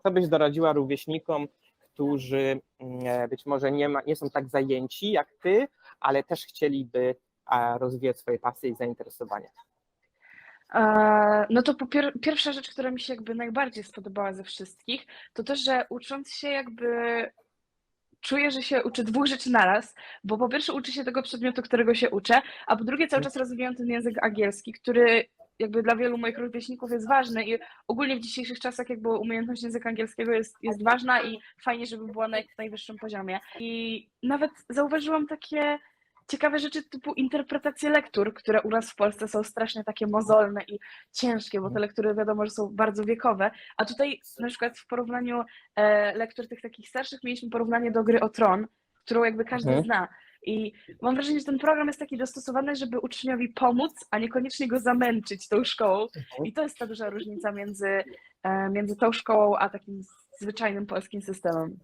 Co byś doradziła rówieśnikom, którzy mm, być może nie, ma, nie są tak zajęci jak ty, ale też chcieliby rozwijać swoje pasje i zainteresowania? E, No to pier pierwsza rzecz, która mi się jakby najbardziej spodobała ze wszystkich, to to, że ucząc się jakby czuję, że się uczę dwóch rzeczy naraz, bo po pierwsze uczę się tego przedmiotu, którego się uczę, a po drugie cały czas rozwijam ten język angielski, który jakby dla wielu moich rówieśników jest ważny i ogólnie w dzisiejszych czasach jakby umiejętność języka angielskiego jest, jest ważna i fajnie, żeby była na jak najwyższym poziomie. I nawet zauważyłam takie ciekawe rzeczy typu interpretacje lektur, które u nas w Polsce są strasznie takie mozolne i ciężkie, bo te lektury wiadomo, że są bardzo wiekowe, a tutaj na przykład w porównaniu e, lektur tych takich starszych mieliśmy porównanie do gry o Tron, którą jakby każdy Mhm. zna. I mam wrażenie, że ten program jest taki dostosowany, żeby uczniowi pomóc, a niekoniecznie go zamęczyć tą szkołą. I to jest ta duża różnica między, e, między tą szkołą a takim zwyczajnym polskim systemem.